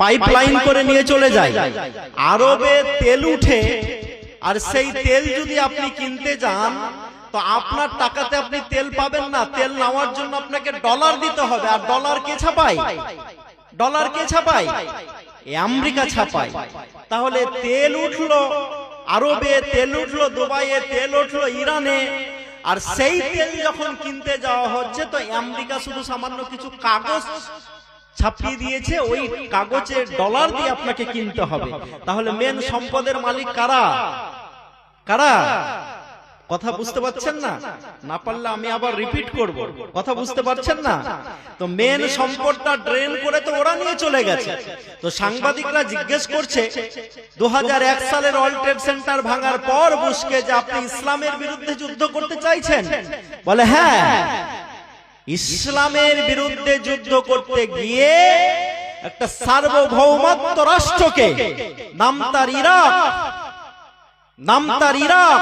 Pipe line করে নিয়ে চলে যায়। আরবে তেল উঠে আর সেই তেল যদি আপনি কিনতে যান তো আপনার টাকাতে আপনি তেল পাবেন না। তেল নেওয়ার জন্য আপনাকে ডলার দিতে হবে। আর ডলার কে ছাপায় ডলার কে ছাপায় আমেরিকা ছাপায় তাহলে তেল উঠল আরবে তেল উঠল দুবাইয়ে তেল উঠল ইরানে। আর সেই তেল যখন কিনতে যাওয়া হচ্ছে তো আমেরিকা শুধু সামান্য কিছু কাগজ ছাপিয়ে দিয়েছে ওই কাগজের ডলার দিয়ে আপনাকে কিনতে হবে। তাহলে মেন সম্পদের মালিক কারা? কারা? কথা বুঝতে পারছেন না? না? পারলে আমি আবার রিপিট করব। কথা বুঝতে পারছেন না? তো মেন সম্পদটা ড্রেন করে তো ওরা নিয়ে চলে গেছে। তো সাংবাদিকরা জিজ্ঞেস করছে দু হাজার এক সালের ওয়ার্ল্ড ট্রেড সেন্টার ভাঙার পর বুশকে যে আপনি ইসলামের বিরুদ্ধে যুদ্ধ করতে চাইছেন বলে হ্যাঁ ইসলামের বিরুদ্ধে যুদ্ধ করতে গিয়ে একটা সার্বভৌমত্ব রাষ্ট্রকে, নাম তার ইরাক, নাম তার ইরাক,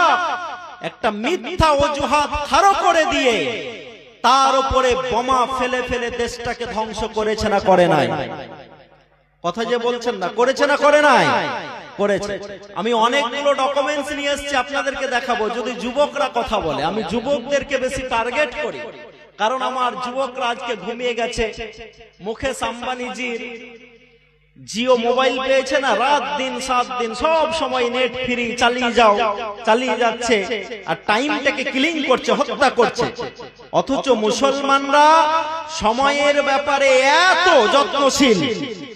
একটা মিথ্যা অজুহাত খাড়ো করে দিয়ে তার উপরে বোমা ফেলে ফেলে দেশটাকে ধ্বংস করেছে না করে নাই। কথা যে বলছেন না, করেছে না করে নাই? করেছে। আমি অনেকগুলো ডকুমেন্টস নিয়ে এসেছি, আপনাদেরকে দেখাবো। যদি যুবকরা কথা বলে, আমি যুবকদেরকে বেশি টার্গেট করি। কারণ আমার যুবকরা আজকে ঘুমিয়ে গেছে। মুখেশ আম্বানিজির জিও মোবাইল পেয়েছে না, রাত দিন, সাত দিন, সব সময় নেট ফ্রি চালিয়ে যাও, চালিয়ে যাচ্ছে। আর টাইমটাকে ক্লিন করছে, হত্যা করছে। অথচ মুসলমানরা সময়ের ব্যাপারে এত যত্নশীল।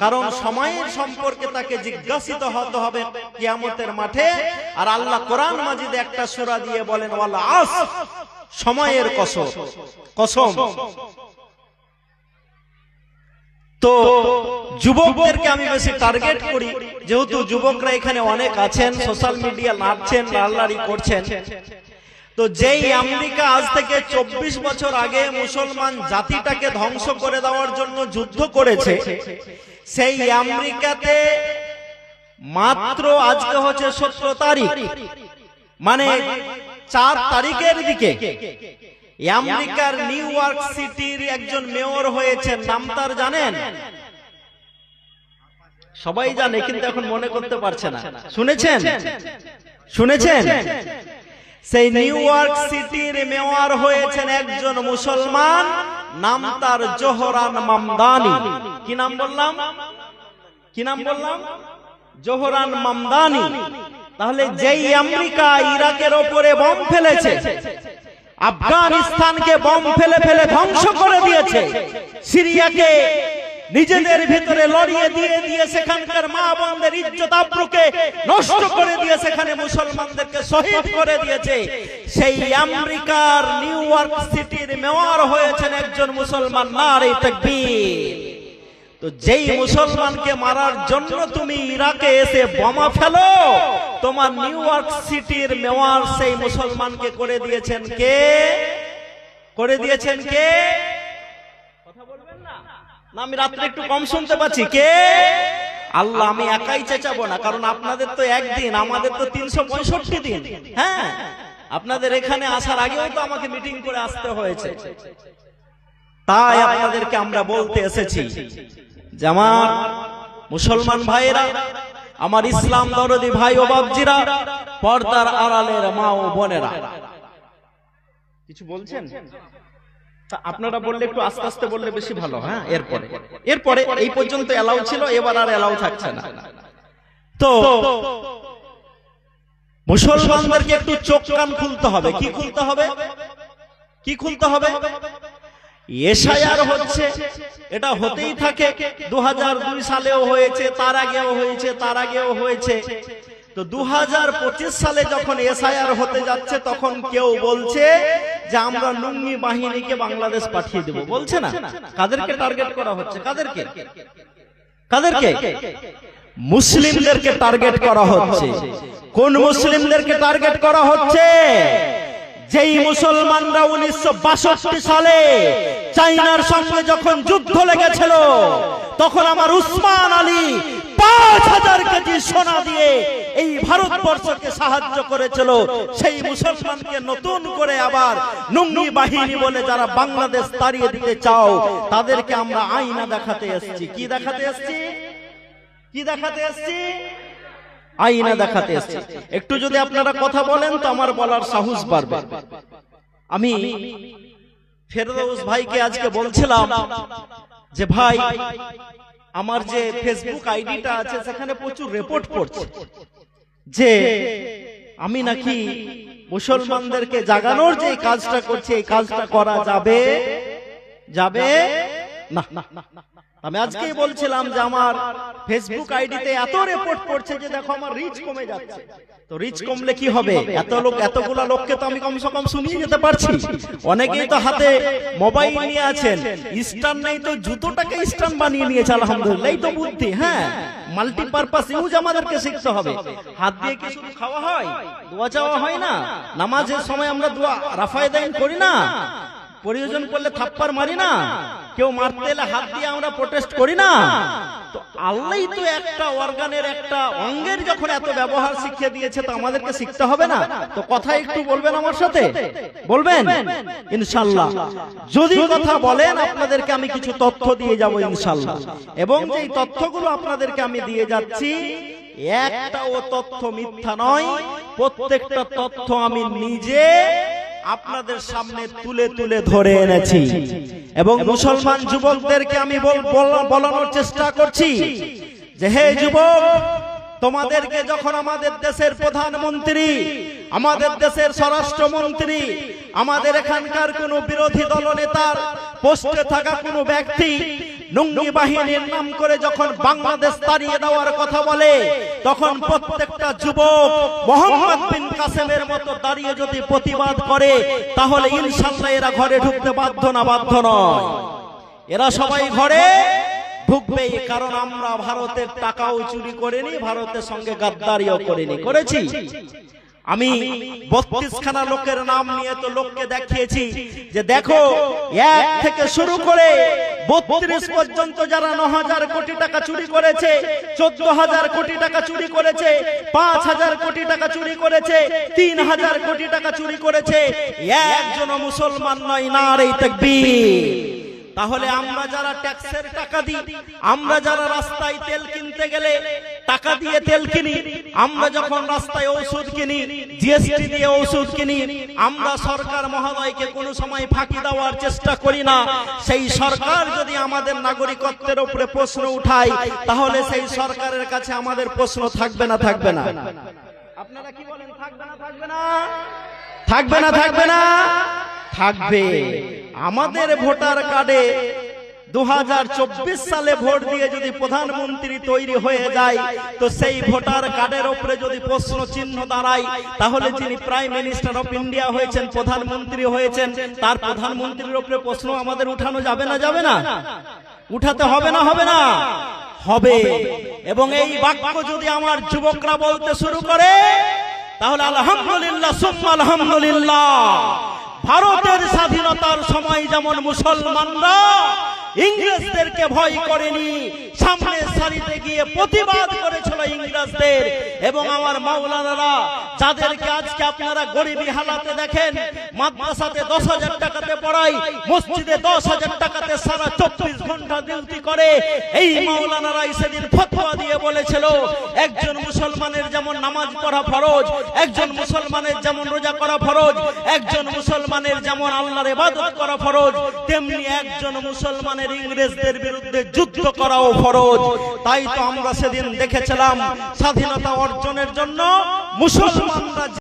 কারণ সময়ের সম্পর্কে তাকে জিজ্ঞাসিত হতে হবে কিয়ামতের মাঠে। আর আল্লাহ কোরআন মাজিদে একটা সোরা দিয়ে বলেন, ওয়ালা আস সময়ের কসম। কসম। তো যুবকদেরকে আমি বেশি টার্গেট করি। যেহেতু যুবকরা এখানে অনেক আছেন সোশ্যাল মিডিয়া নাড়ছেন লাল্লারি করছেন। তো যেই আমেরিকা আজ থেকে চব্বিশ বছর আগে মুসলমান জাতিটাকে ধ্বংস করে দেওয়ার জন্য যুদ্ধ করেছে। সেই আমেরিকাতে মাত্র আজকে হচ্ছে সতেরো তারিখ। মানে চার তারিখের দিকে আমেরিকার নিউ ইয়র্ক সিটির একজন মেয়র হয়েছেন নাম তার জানেন? সবাই জানে কিন্তু এখন মনে করতে পারছে না। শুনেছেন? শুনেছেন? সেই নিউ ইয়র্ক সিটির মেয়র হয়েছেন একজন মুসলমান নাম তার জোহরান মামদানি। কি নাম বললাম? কি নাম বললাম? জোহরান মামদানি। তাহলে যেই আমেরিকা ইরাকের ওপরে বম ফেলেছে আফগানিস্তানকে বম ফেলে ফেলে ধ্বংস করে দিয়েছে। সিরিয়াকে নিজেদের ভিতরে লড়িয়ে দিয়ে দিয়ে সেখানকার মা বোনদের ইজ্জত আব্রুকে নষ্ট করে দিয়ে সেখানে মুসলমানদেরকে শহীদ করে দিয়েছে। সেই আমেরিকার নিউ ইয়র্ক সিটির মেয়র হয়েছেন একজন মুসলমান নারী তাকবীর। তো যেই মুসলমানকে মারার জন্য তুমি ইরাকে এসে বোমা ফেলো তোমার নিউ ইয়র্ক সিটির মেওয়ার সেই মুসলমানকে করে দিয়েছেন কে? করে দিয়েছেন কে? কথা বলবেন না? না আমি রাত্রে একটু কম শুনতে পাচ্ছি কে? আল্লাহ আমি একাই চেঁচাবো না কারণ আপনাদের তো একদিন আমাদের তো তিনশো পঁয়ষট্টি দিন। হ্যাঁ আপনাদের এখানে আসার আগেও তো আমাকে মিটিং করে আসতে হয়েছে। তাই আপনাদেরকে আমরা বলতে এসেছি। যে আমার মুসলমান ভাইয়েরা আমার ইসলাম দরদি ভাই ও বাবজিরা পর্দার আড়ালের মা ও বোনেরা। কিছু বলছেন? আপনারা বললে একটু আস্তে আস্তে বললে বেশি ভালো হ্যাঁ? এরপরে। এরপরে এই পর্যন্ত এলাও ছিল এবার আর এলাও থাকছে না। তো মুসলমানদেরকে একটু চোখ কান খুলতে হবে। কি খুলতে হবে? কি খুলতে হবে? এসআইআর হচ্ছে। এটা হতেই থাকে। দু হাজার দুই সালেও হয়েছে তার আগেও হয়েছে তার আগেও হয়েছে। তো দু হাজার পঁচিশ সালে যখন এসআইআর হতে যাচ্ছে তখন কেউ বলছে যে আমরা লুঙ্গি বাহিনীকে বাংলাদেশ পাঠিয়ে দেব। বলছে না? কাদেরকে টার্গেট করা হচ্ছে? কাদেরকে? কাদেরকে? মুসলিমদেরকে টার্গেট করা হচ্ছে। কোন মুসলিমদেরকে টার্গেট করা হচ্ছে? যেই মুসলমানরা উনিশশো বাষট্টি সালে চাইনার সঙ্গে যখন যুদ্ধ লেগেছিল, তখন আমার উসমান আলী পাঁচ হাজার কেজি সোনা দিয়ে এই ভারতবর্ষকে সাহায্য করেছিল। সেই মুসলমানকে নতুন করে আবার নুঙ্গি বাহিনী বলে যারা বাংলাদেশ তাড়িয়ে দিতে চাও, তাদেরকে আমরা আইনা দেখাতে এসেছি। কি দেখাতে এসেছি? কি দেখাতে এসছি? আইনা দেখাতে এসছি একটু যদি আপনারা কথা বলেন তো আমার বলার সাহস বাড়বে আমি ফেরদৌস ভাইকে আজকে বলছিলাম যে ভাই আমার যে ফেসবুক আইডিটা আছে সেখানে প্রচুর রিপোর্ট পড়ছে যে আমি নাকি মুসলমানদেরকে জাগানোর যে কাজটা করছি এই কাজটা করা যাবে যাবে না না না আমি আজকেই বলছিলাম যে আমার ফেসবুক আইডিতে এত রিপোর্ট পড়ছে যে দেখো আমার রিচ কমে যাচ্ছে। তো রিচ কমলে কি হবে? এত লোক এতগুলা লোককে তো আমি কমসে কম শুনিয়ে যেতে পারছি। অনেকেই তো হাতে মোবাইল নিয়ে আছেন। স্টান নেই তো জুতোটাকে স্টান বানিয়ে নিয়েছে আলহামদুলিল্লাহ এই তো বুদ্ধি হ্যাঁ। মাল্টিপারপাস ইউজ আমাদেরকে শিখতে হবে। হাত দিয়ে কি শুধু খাওয়া হয়? দোয়া চাওয়া হয় না? নামাজের সময় আমরা দোয়া রাফায় দাইন করি না। প্রয়োজন করলে থাপ্পার মারি না। কেউ মারতে এলে হাত দিয়ে আমরা প্রোটেস্ট করি না। তো আল্লাহ তো একটা অর্গানের একটা অঙ্গের যখন এত ব্যবহার শিখিয়ে দিয়েছে, তো আমাদেরকে শিখতে হবে না। তো কথা একটু বলবেন আমার সাথে? বলবেন? ইনশাল্লাহ। যদি কথা বলেন, আপনাদেরকে আমি কিছু তথ্য দিয়ে যাব ইনশাল্লাহ। এবং যেই তথ্যগুলো আপনাদেরকে আমি দিয়ে যাচ্ছি, একটাও তথ্য মিথ্যা নয়। প্রত্যেকটা তথ্য আমি নিজে আপনাদের সামনে তুলে তুলে ধরে এনেছি। এবং মুসলমান যুবকদেরকে আমি বল- বল- বলানোর চেষ্টা করছি যে হে যুবক তোমাদেরকে যখন আমাদের দেশের প্রধানমন্ত্রী আমাদের দেশের স্বরাষ্ট্রমন্ত্রী আমাদের এখানকার কোন বিরোধী দলনেতার পোস্টে থাকা কোনো ব্যক্তি নুঙ্গি বাহিনীর নাম করে যখন বাংলাদেশ তাড়িয়ে দেওয়ার কথা বলে তখন প্রত্যেকটা যুবক মোহাম্মদ বিন কাসেমের মতো দাঁড়িয়ে যদি প্রতিবাদ করে তাহলে ইনশাল্লাহ এরা ঘরে ঢুকতে বাধ্য না বাধ্য নয়। এরা সবাই ঘরে ঢুকবে কারণ আমরা ভারতের টাকাও চুরি করিনি ভারতের সঙ্গে গাদ্দারিও করিনি করেছি। আমি বত্রিশ খানা লোকের নাম নিয়ে তো লোককে দেখিয়েছি যে দেখো, এক থেকে শুরু করে বত্রিশ পর্যন্ত যারা ন হাজার কোটি টাকা চুরি করেছে, চোদ্দ হাজার কোটি টাকা চুরি করেছে, পাঁচ হাজার কোটি টাকা চুরি করেছে, তিন হাজার কোটি টাকা চুরি করেছে একজন মুসলমান নয় না রে তাকবীর। তাহলে আমরা যারা ট্যাক্সের টাকা দিই আমরা যারা রাস্তায় তেল কিনতে গেলে টাকা দিয়ে তেল কিনি আমরা যখন রাস্তায় ওষুধ কিনি জিএসটি দিয়ে ওষুধ কিনি আমরা সরকার মহোদয়কে কোনো সময় ফাঁকি দেওয়ার চেষ্টা করি না। সেই সরকার যদি আমাদের নাগরিকত্বের উপরে প্রশ্ন উঠায় তাহলে সেই সরকারের কাছে আমাদের প্রশ্ন থাকবে না থাকবে না। আপনারা কি বলেন থাকবে না থাকবে না? থাকবে না থাকবে না থাকবে আমাদের ভোটার কার্ডে দু হাজার চব্বিশ সালে ভোট দিয়ে যদি প্রধানমন্ত্রী তৈরি হয়ে যায় তো সেই ভোটার কার্ডের উপরে যদি প্রশ্ন চিহ্ন দাঁড়ায় তাহলে যিনি প্রাইম মিনিস্টার অফ ইন্ডিয়া হয়েছেন প্রধানমন্ত্রী হয়েছেন তার প্রধানমন্ত্রীর উপরে প্রশ্ন আমাদের উঠানো যাবে না যাবে না? উঠাতে হবে না হবে না? হবে। এবং এই বাক্য যদি আমার যুবকরা বলতে শুরু করে তাহলে আলহামদুলিল্লাহ, সুম্মা আলহামদুলিল্লাহ। ভারতের স্বাধীনতার সময় যেমন মুসলমানরা ইংরেজদেরকে ভয় করেনি সামনে সারিতে গিয়ে প্রতিবাদ করেছিল এবং আমার মাওলানারা যাদেরকে আজকে আপনারা গরিবী হালাতে দেখেন, মাদ্রাসাতে দশ হাজার টাকাতে পড়াই, মসজিদে দশ হাজার টাকাতে সারা চব্বিশ ঘণ্টা ডিউটি করে। এই মাওলানারাই সেদিন ফতোয়া দিয়ে বলেছিল, একজন মুসলমানের যেমন নামাজ পড়া ফরজ, একজন মুসলমানের যেমন রোজা করা ফরজ, একজন মুসলমানের যেমন আল্লাহর ইবাদত করা ফরজ, তেমনি একজন মুসলমানের ইংরেজদের বিরুদ্ধে যুদ্ধ করাও ফরজ। তাই তো আমরা সেদিন দেখেছিলাম, স্বাধীনতা অর্জনের জন্য মুসলমানরা